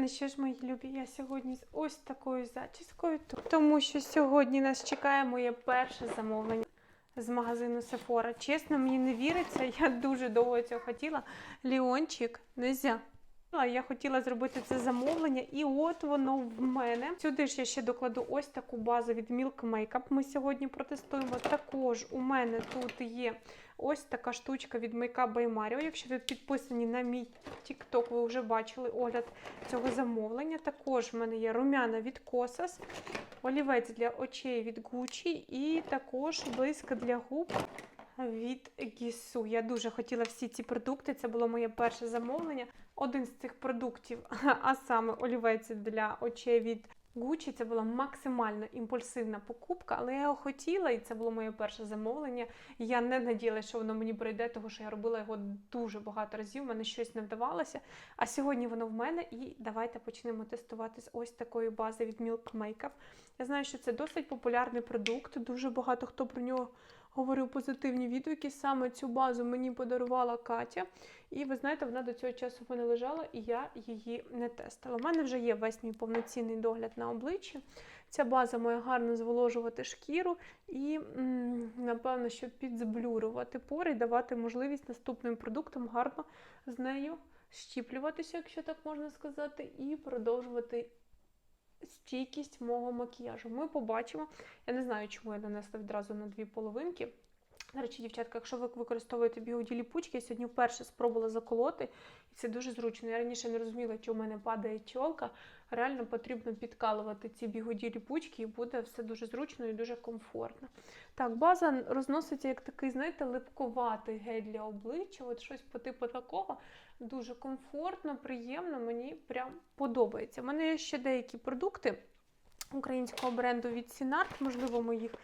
Ну що ж, мої любі, я сьогодні з ось такою зачіскою, тому що сьогодні нас чекає моє перше замовлення з магазину Sephora. Чесно, мені не віриться, я дуже довго цього хотіла. Ліончик, нельзя. Я хотіла зробити це замовлення, і от воно в мене. Сюди ж я ще докладу ось таку базу від Milk Makeup. Ми сьогодні протестуємо. Також у мене тут є ось така штучка від Makeup Mario. Якщо ви підписані на мій TikTok, ви вже бачили огляд цього замовлення. Також в мене є румяна від Kosas, олівець для очей від Gucci і також блиск для губ від Гісу. Я дуже хотіла всі ці продукти. Це було моє перше замовлення. Один з цих продуктів, а саме олівець для очей від Gucci, це була максимально імпульсивна покупка, але я його хотіла, і це було моє перше замовлення. Я не надіялася, що воно мені прийде, тому що я робила його дуже багато разів. в мене щось не вдавалося. А сьогодні воно в мене, і давайте почнемо тестувати з ось такої бази від Milk Makeup. Я знаю, що це досить популярний продукт. Дуже багато хто про нього говорив позитивні відгуки. Саме цю базу мені подарувала Катя. І ви знаєте, вона до цього часу в мене лежала, і я її не тестила. У мене вже є весь мій повноцінний догляд на обличчі. Ця база має гарно зволожувати шкіру і, напевно, щоб підзблюрувати пори і давати можливість наступним продуктам гарно з нею щіплюватися, якщо так можна сказати, і продовжувати стійкість мого макіяжу. Ми побачимо. Я не знаю, чому я нанесла відразу на дві половинки. До речі, дівчатка, якщо ви використовуєте біоді ліпучки, я сьогодні вперше спробувала заколоти, і це дуже зручно. Я раніше не розуміла, чи у мене падає чолка. Реально потрібно підкалувати ці бігоді-ріпучки, і буде все дуже зручно і дуже комфортно. Так, база розноситься як такий, знаєте, липкуватий гель для обличчя, от щось по типу такого. Дуже комфортно, приємно, мені прям подобається. У мене є ще деякі продукти українського бренду від Сінарт. Можливо, ми їх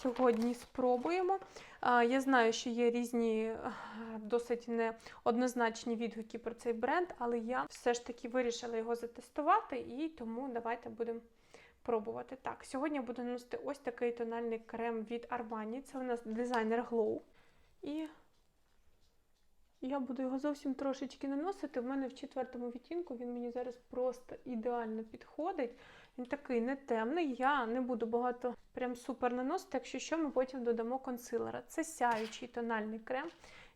сьогодні спробуємо. Я знаю, що є різні е, досить неоднозначні відгуки про цей бренд, але я все ж таки вирішила його затестувати, і тому давайте будемо. Пробувати. Так, сьогодні я буду наносити ось такий тональний крем від Armani. Це у нас дизайнер Glow. І я буду його зовсім трошечки наносити. У мене в четвертому відтінку він мені зараз просто ідеально підходить. Він такий не темний. Я не буду багато прям супер наносити, якщо що, ми потім додамо консилера. Це сяючий тональний крем,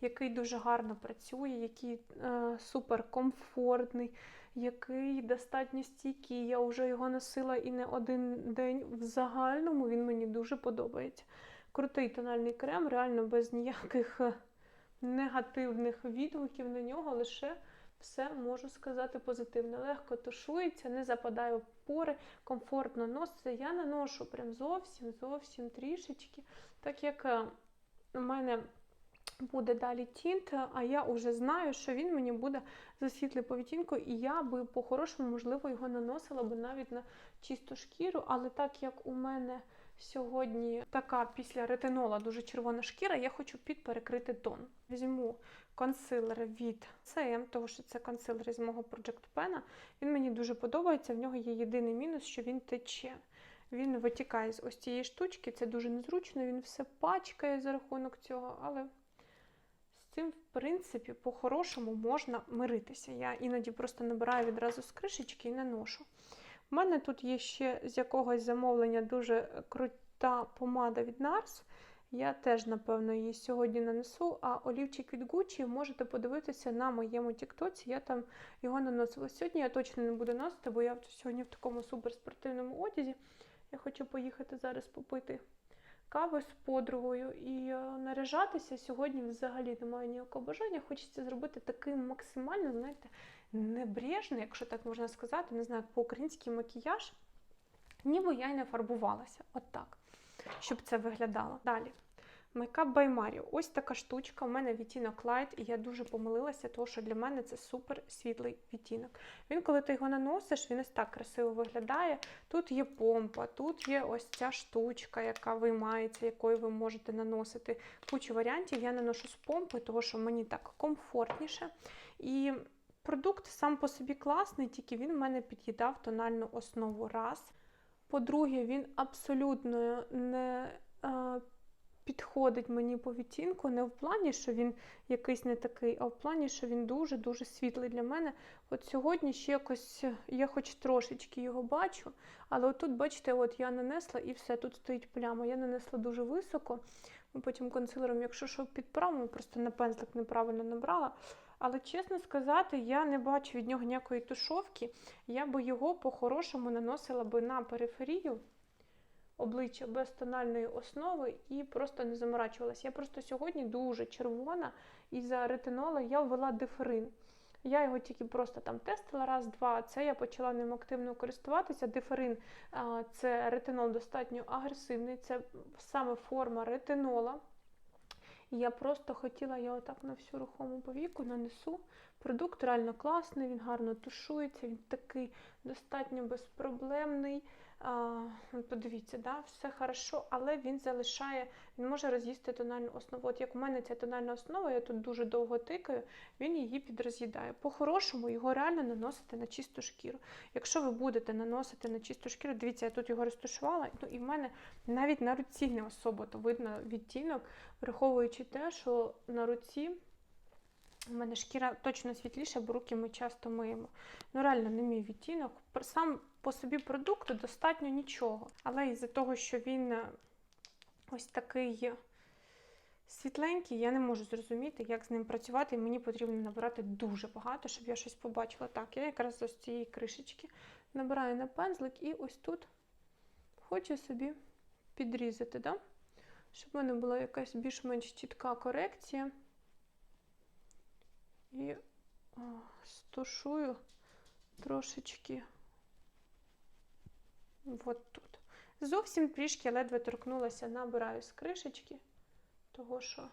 який дуже гарно працює, який е, супер комфортний, який достатньо стійкий. Я вже його носила і не один день. В загальному він мені дуже подобається. Крутий тональний крем, реально без ніяких е, негативних відгуків на нього, лише все можу сказати позитивно. Легко тушується, не западає пори, комфортно носиться. Я наношу прям зовсім зовсім трішечки, так як е, у мене буде далі тінт, а я вже знаю, що він мені буде засвітлий по відтінку, і я би по-хорошому, можливо, його наносила би навіть на чисту шкіру, але так як у мене сьогодні така після ретинола дуже червона шкіра, я хочу підперекрити тон. Візьму консилер від CM, тому що це консилер з мого Project Pen. Він мені дуже подобається. В нього є єдиний мінус, що він тече. Він витікає з ось цієї штучки, це дуже незручно, він все пачкає за рахунок цього, але з цим, в принципі, по-хорошому можна миритися. Я іноді просто набираю відразу з кришечки і наношу. У мене тут є ще з якогось замовлення дуже крута помада від NARS. Я теж, напевно, її сьогодні нанесу, а олівчик від Gucci можете подивитися на моєму тіктоці. Я там його наносила. Сьогодні я точно не буду носити, бо я сьогодні в такому суперспортивному одязі. Я хочу поїхати зараз попити кави з подругою і е, наряжатися. Сьогодні взагалі немає ніякого бажання. Хочеться зробити такий максимально, знаєте, небрежний, якщо так можна сказати, не знаю, по-українськи макіяж, ніби я й не фарбувалася. От так, щоб це виглядало. Далі. Makeup by. Ось така штучка. У мене відтінок Light, і я дуже помилилася, тому що для мене це супер світлий відтінок. Він, коли ти його наносиш, він ось так красиво виглядає. Тут є помпа, тут є ось ця штучка, яка виймається, якою ви можете наносити кучу варіантів. Я наношу з помпи, тому що мені так комфортніше. І продукт сам по собі класний, тільки він в мене під'їдав тональну основу раз. По-друге, він абсолютно не. е, підходить мені по відтінку, не в плані, що він якийсь не такий, а в плані, що він дуже-дуже світлий для мене. От сьогодні ще якось я хоч трошечки його бачу, але отут, бачите, от я нанесла і все, тут стоїть пляма. Я нанесла дуже високо. Потім консилером, якщо що підправимо, просто на пензлик неправильно набрала. Але чесно сказати, я не бачу від нього ніякої тушовки. Я би його по-хорошому наносила би на периферію обличчя без тональної основи і просто не заморачувалася. Я просто сьогодні дуже червона, і за ретинола я ввела диферин. Я його тільки просто там тестила раз-два. Це я почала ним активно користуватися. Диферин це ретинол достатньо агресивний, це саме форма ретинола. Я просто хотіла, я отак на всю рухому повіку нанесу. Продукт реально класний, він гарно тушується, він такий достатньо безпроблемний. А, подивіться, да, все хорошо, але він залишає, він може роз'їсти тональну основу. От як у мене ця тональна основа, я тут дуже довго тикаю, він її підроз'їдає. По-хорошому його реально наносити на чисту шкіру. Якщо ви будете наносити на чисту шкіру, дивіться, я тут його розташувала, ну і в мене навіть на руці не особо то видно відтінок, враховуючи те, що на руці. У мене шкіра точно світліша, бо руки ми часто миємо. Ну, реально, не мій відтінок. Сам по собі продукту достатньо нічого. Але із-за того, що він е, ось такий світленький, я не можу зрозуміти, як з ним працювати. І мені потрібно набирати дуже багато, щоб я щось побачила. Так, я якраз з цієї кришечки набираю на пензлик і ось тут хочу собі підрізати, да? щоб в мене була якась більш-менш чітка корекція. І стушую трошечки от тут. Зовсім трішки ледве торкнулася, набираю з кришечки, того що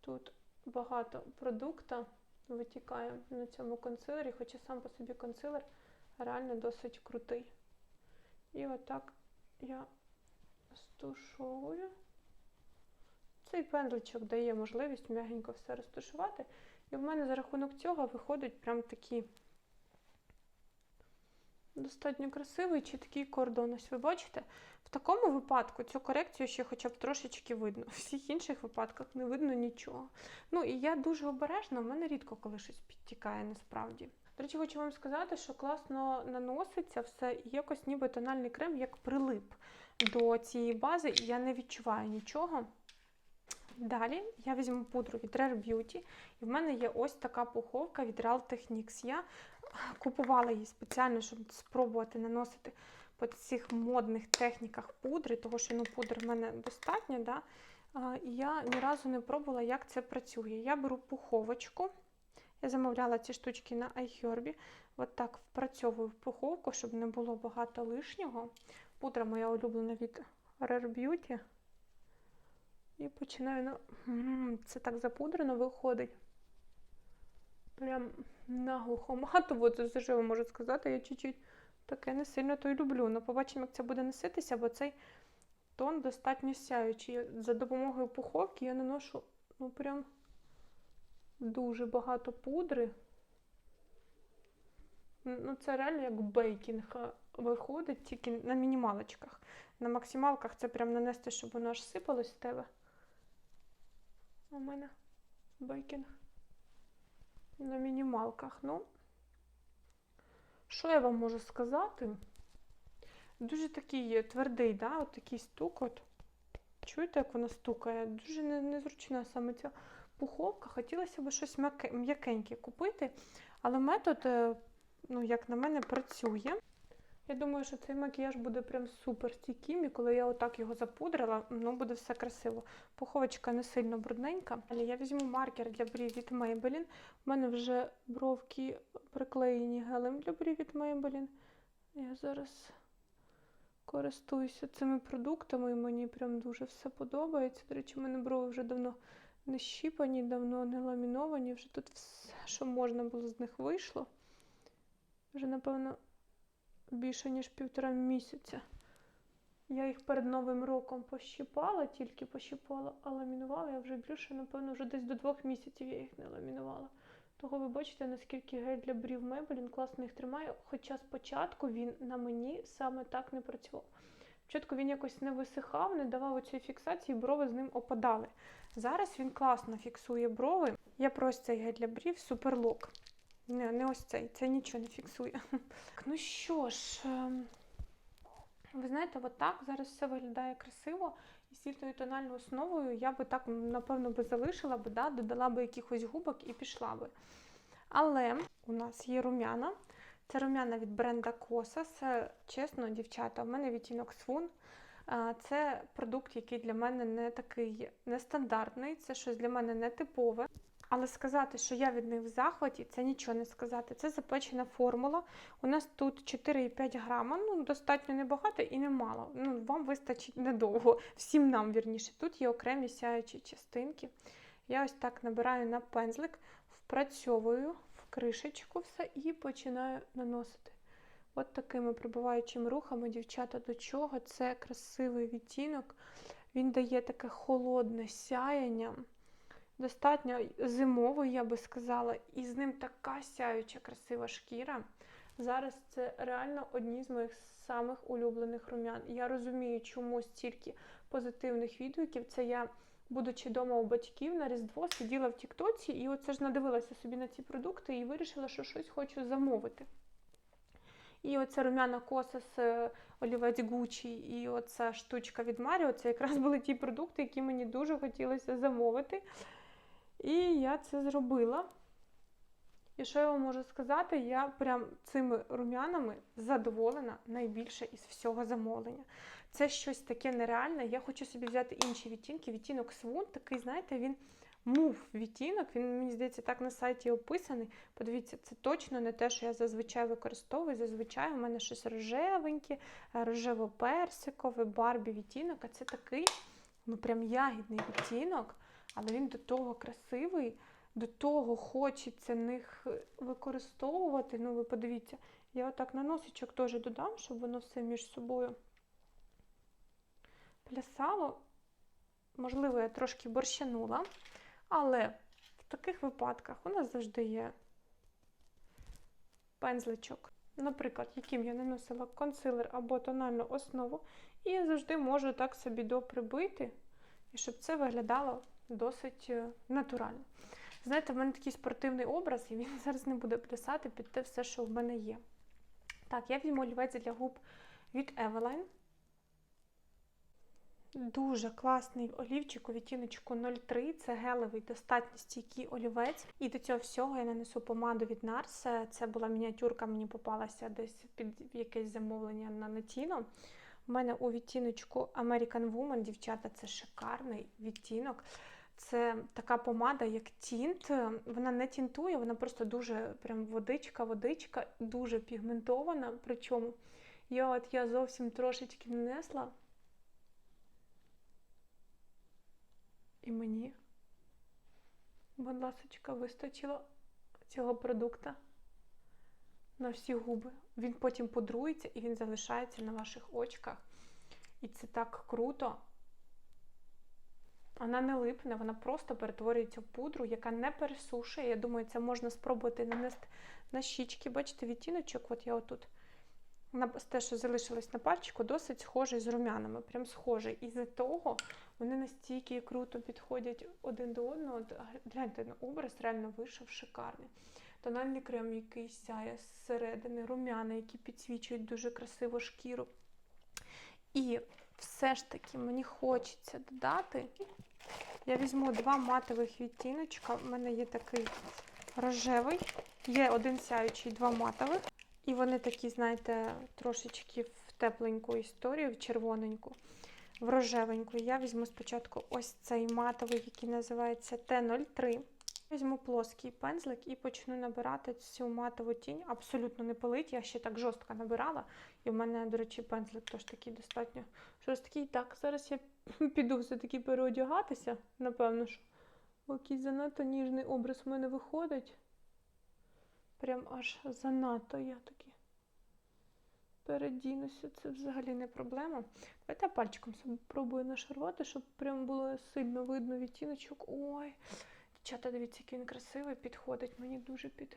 тут багато продукту витікає на цьому консилері, хоча сам по собі консилер реально досить крутий. І отак я стушовую. Цей пензличок дає можливість м'ягенько все розташувати. І в мене за рахунок цього виходить прям такий достатньо красивий чіткий кордон. Ось ви бачите, в такому випадку цю корекцію ще хоча б трошечки видно. В всіх інших випадках не видно нічого. Ну і я дуже обережна, в мене рідко коли щось підтікає насправді. До речі, хочу вам сказати, що класно наноситься все, і якось ніби тональний крем як прилип до цієї бази, і я не відчуваю нічого. Далі я візьму пудру від Rare Beauty, і в мене є ось така пуховка від Real Techniques. Я купувала її спеціально, щоб спробувати наносити по цих модних техніках пудри, тому що ну, пудр в мене достатньо. Да? І я ні разу не пробувала, як це працює. Я беру пуховочку. Я замовляла ці штучки на iHerb. От так впрацьовую пуховку, щоб не було багато лишнього. Пудра моя улюблена від Rare Beauty. І починаю, ну, це так запудрено виходить. Прям наглухо матово, це я можу сказати. Я чуть-чуть таке не сильно то й люблю. Ну, побачимо, як це буде носитися, бо цей тон достатньо сяючий. За допомогою пуховки я наношу ну, прям дуже багато пудри. Ну, це реально як бейкінг виходить, тільки на мінімалочках. На максималках це прям нанести, щоб воно аж сипалось з тебе. У мене бейкінг на мінімалках. Ну, що я вам можу сказати? Дуже такий твердий, да? от такий стукот. Чуєте, як воно стукає? Дуже незручна саме ця пуховка. Хотілося б щось м'якеньке купити, але метод, ну, як на мене, працює. Я думаю, що цей макіяж буде прям супер стійким, і коли я отак його запудрила, ну буде все красиво. Пуховочка не сильно брудненька. Але я візьму маркер для брів від Maybelline. У мене вже бровки приклеєні гелем для брів від Maybelline. Я зараз користуюся цими продуктами, і мені прям дуже все подобається. До речі, у мене брови вже давно не щіпані, давно не ламіновані. Вже тут все, що можна було з них вийшло. Вже, напевно більше, ніж півтора місяця. Я їх перед Новим роком пощипала, тільки пощипала, а ламінувала я вже більше, напевно, вже десь до двох місяців я їх не ламінувала. Того ви бачите, наскільки гель для брів Maybelline класно їх тримає, хоча спочатку він на мені саме так не працював. Спочатку він якось не висихав, не давав оцієї фіксації, брови з ним опадали. Зараз він класно фіксує брови. Я про ось цей гель для брів суперлок. Не, не ось цей, це нічого не фіксує. Ну що ж, ем, ви знаєте, от так зараз все виглядає красиво. І світлою тональною основою я би так, напевно, би залишила би, да, додала би якихось губок і пішла би. Але у нас є рум'яна. Це рум'яна від бренда Kosas. Чесно, дівчата, в мене відтінок. А, Це продукт, який для мене не такий нестандартний, це щось для мене не типове. Але сказати, що я від них в захваті, це нічого не сказати. Це запечена формула. У нас тут 4,5 грама, ну достатньо небагато і немало. Ну, вам вистачить недовго, всім нам вірніше. Тут є окремі сяючі частинки. Я ось так набираю на пензлик, впрацьовую в кришечку все і починаю наносити. От такими прибуваючими рухами, дівчата, до чого це красивий відтінок. Він дає таке холодне сяяння достатньо зимовий, я би сказала, і з ним така сяюча красива шкіра. Зараз це реально одні з моїх самих улюблених рум'ян. Я розумію, чому стільки позитивних відгуків. Це я, будучи вдома у батьків на Різдво, сиділа в Тіктоці і оце ж надивилася собі на ці продукти і вирішила, що щось хочу замовити. І оця рум'яна коса з е, олівець Гучі і оця штучка від Маріо, це якраз були ті продукти, які мені дуже хотілося замовити. І я це зробила. І що я вам можу сказати? Я прям цими рум'янами задоволена найбільше із всього замовлення. Це щось таке нереальне. Я хочу собі взяти інші відтінки. Відтінок Swoon, такий, знаєте, він мув відтінок. Він, мені здається, так на сайті описаний. Подивіться, це точно не те, що я зазвичай використовую. Зазвичай у мене щось рожевеньке, рожево-персикове, барбі відтінок, а це такий, ну прям ягідний відтінок але він до того красивий, до того хочеться них використовувати. Ну, ви подивіться, я отак на носичок теж додам, щоб воно все між собою плясало. Можливо, я трошки борщанула, але в таких випадках у нас завжди є пензличок, наприклад, яким я наносила консилер або тональну основу, і я завжди можу так собі доприбити, і щоб це виглядало досить е, натурально. Знаєте, в мене такий спортивний образ, і він зараз не буде плясати під те все, що в мене є. Так, я візьму олівець для губ від Eveline. Дуже класний олівчик у відтіночку 03. Це гелевий, достатньо стійкий олівець. І до цього всього я нанесу помаду від NARS. Це була мініатюрка, мені попалася десь під якесь замовлення на Натіно. У мене у відтіночку American Woman, дівчата, це шикарний відтінок. Це така помада, як тінт. Вона не тінтує, вона просто дуже прям водичка-водичка, дуже пігментована. Причому я от я зовсім трошечки нанесла. І мені, будь ласочка, вистачило цього продукту на всі губи. Він потім пудрується і він залишається на ваших очках. І це так круто. Вона не липне, вона просто перетворюється в пудру, яка не пересушує. Я думаю, це можна спробувати нанести на щічки. Бачите, відтіночок, от я отут. Те, що залишилось на пальчику, досить схожий з румянами. Прям схожий. І з того вони настільки круто підходять один до одного. Гляньте, на образ реально вийшов шикарний. Тональний крем, який сяє зсередини, румяна, які підсвічують дуже красиво шкіру. І все ж таки мені хочеться додати. Я візьму два матових відтіночка. У мене є такий рожевий, є один сяючий, два матових. І вони такі, знаєте, трошечки в тепленьку історію, в червоненьку, в рожевеньку. Я візьму спочатку ось цей матовий, який називається Т03. Візьму плоский пензлик і почну набирати цю матову тінь. Абсолютно не пилить, я ще так жорстко набирала. І в мене, до речі, пензлик теж такий достатньо жорсткий. Так, зараз я піду все-таки переодягатися. Напевно, що якийсь занадто ніжний образ в мене виходить. Прям аж занадто я таки передінуся. Це взагалі не проблема. Давайте я пальчиком спробую нашарувати, щоб прям було сильно видно відтіночок. Ой. Дівчата, дивіться, який він красивий, підходить мені дуже під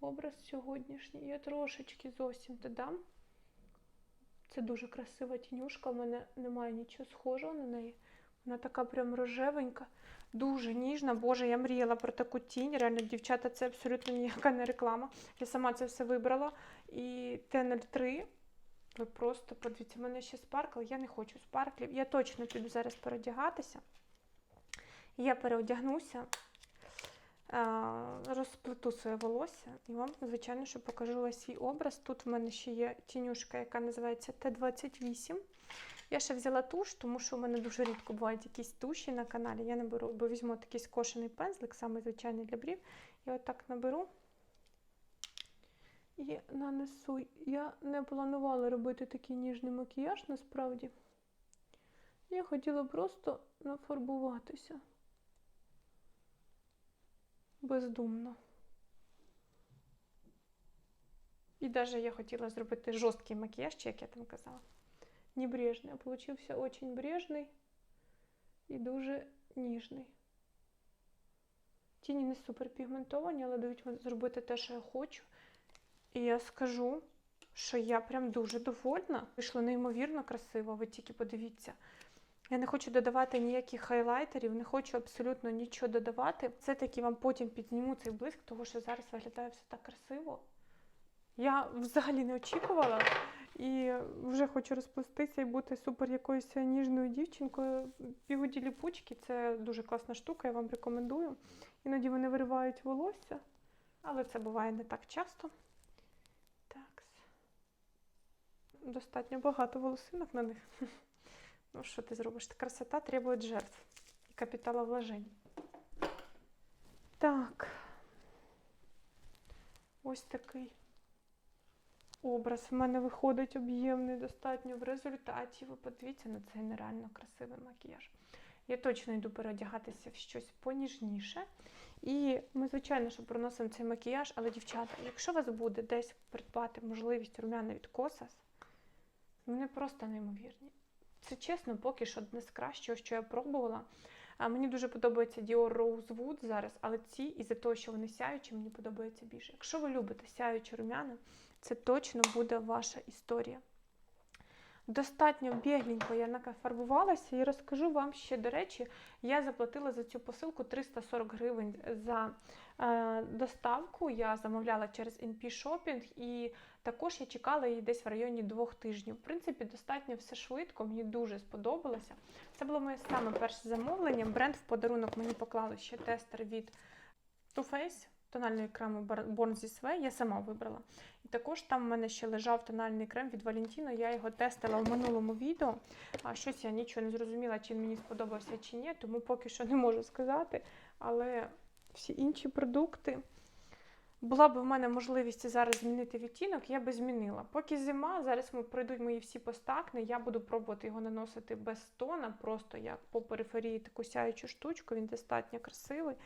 образ сьогоднішній. Я трошечки зовсім додам. Це дуже красива тінюшка. У мене немає нічого схожого на неї. Вона така прям рожевенька, дуже ніжна. Боже, я мріяла про таку тінь. Реально, дівчата, це абсолютно ніяка не реклама. Я сама це все вибрала. І Т03. Ви просто подивіться, в мене ще спаркл. Я не хочу спарклів. Я точно піду зараз переодягатися. Я переодягнуся, розплету своє волосся і вам, звичайно, що покажу ось свій образ. Тут в мене ще є тінюшка, яка називається Т28. Я ще взяла туш, тому що у мене дуже рідко бувають якісь туші на каналі. Я не беру, бо візьму такий скошений пензлик, саме звичайний для брів. І отак наберу і нанесу. Я не планувала робити такий ніжний макіяж насправді. Я хотіла просто нафарбуватися бездумно. І навіть я хотіла зробити жорсткий макіяж, чи як я там казала. Небрежний, а получився очень брежний і дуже ніжний. Тіні не супер пігментовані, але дають зробити те, що я хочу. І я скажу, що я прям дуже довольна. Вийшло неймовірно красиво, ви тільки подивіться. Я не хочу додавати ніяких хайлайтерів, не хочу абсолютно нічого додавати. Це таки вам потім підніму цей блиск, тому що зараз виглядає все так красиво. Я взагалі не очікувала і вже хочу розплестися і бути супер якоюсь ніжною дівчинкою. Бігуді ліпучки це дуже класна штука, я вам рекомендую. Іноді вони виривають волосся, але це буває не так часто. Так. Достатньо багато волосинок на них. Ну, що ти зробиш? Красота требує жертв і капіталовложень. Так. Ось такий образ в мене виходить об'ємний достатньо в результаті. Ви подивіться на цей нереально красивий макіяж. Я точно йду переодягатися в щось поніжніше. І ми, звичайно, що проносимо цей макіяж, але, дівчата, якщо вас буде десь придбати можливість румяна від Косас, вони просто неймовірні. Це чесно, поки що одне з кращого, що я пробувала. А мені дуже подобається Dior Rosewood зараз, але ці, із-за того, що вони сяючі, мені подобається більше. Якщо ви любите сяючі румяна, це точно буде ваша історія. Достатньо бігленько я нафарбувалася і розкажу вам ще, до речі, я заплатила за цю посилку 340 гривень за е, доставку. Я замовляла через NP Shopping і також я чекала її десь в районі двох тижнів. В принципі, достатньо все швидко, мені дуже сподобалося. Це було моє саме перше замовлення. Бренд в подарунок мені поклали ще тестер від Too Faced тональної крему Born This Way, я сама вибрала. І також там в мене ще лежав тональний крем від Valentino, я його тестила в минулому відео. А щось я нічого не зрозуміла, чи він мені сподобався чи ні, тому поки що не можу сказати. Але всі інші продукти. Була б в мене можливість зараз змінити відтінок, я би змінила. Поки зима, зараз пройдуть мої всі постакни, я буду пробувати його наносити без тона, просто як по периферії таку сяючу штучку, він достатньо красивий.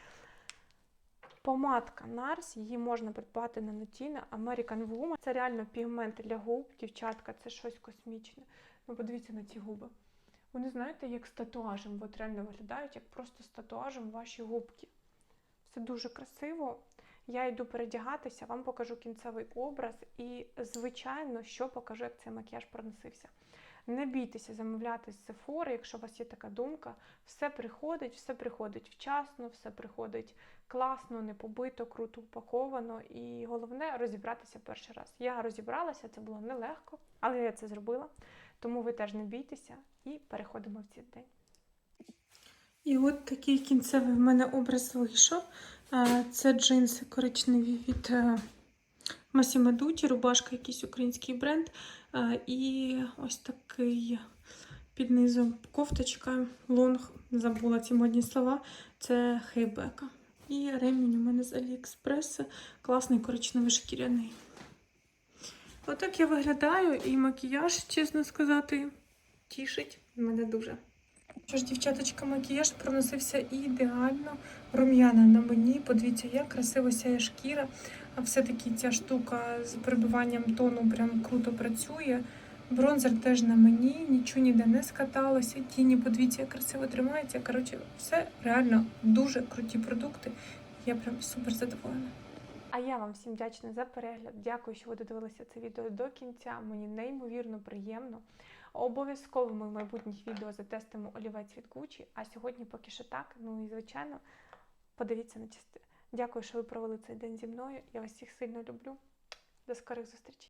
Помадка Nars, її можна придбати на Notino American Woman. Це реально пігмент для губ, дівчатка, це щось космічне. Ну, подивіться на ці губи. Вони, знаєте, як з татуажем, от реально виглядають, як просто з татуажем ваші губки. Все дуже красиво. Я йду передягатися, вам покажу кінцевий образ і, звичайно, що покажу, як цей макіяж проносився. Не бійтеся замовляти з Sephora, якщо у вас є така думка. Все приходить, все приходить вчасно, все приходить класно, не побито, круто упаковано. І головне розібратися перший раз. Я розібралася, це було нелегко, але я це зробила. Тому ви теж не бійтеся і переходимо в цей день. І от такий кінцевий в мене образ вийшов. Це джинси коричневі від Massimo Dutti, рубашка, якийсь український бренд. І ось такий під низом кофточка, лонг, забула ці модні слова. Це хейбека. І ремінь у мене з Аліекспрес. Класний коричневий шкіряний. Отак я виглядаю, і макіяж, чесно сказати, тішить мене дуже. Що ж, дівчаточка, макіяж проносився ідеально. Рум'яна на мені. Подивіться, як красиво сяє шкіра. А все-таки ця штука з перебиванням тону прям круто працює. Бронзер теж на мені, нічого ніде не скаталося. Тіні, подивіться, красиво тримається. Коротше, все реально дуже круті продукти. Я прям супер задоволена. А я вам всім вдячна за перегляд. Дякую, що ви додивилися це відео до кінця. Мені неймовірно приємно. Обов'язково ми в майбутніх відео затестимо олівець від Gucci, а сьогодні поки що так. Ну і звичайно, подивіться на частини. Дякую, що ви провели цей день зі мною. Я вас всіх сильно люблю. До скорих зустрічей.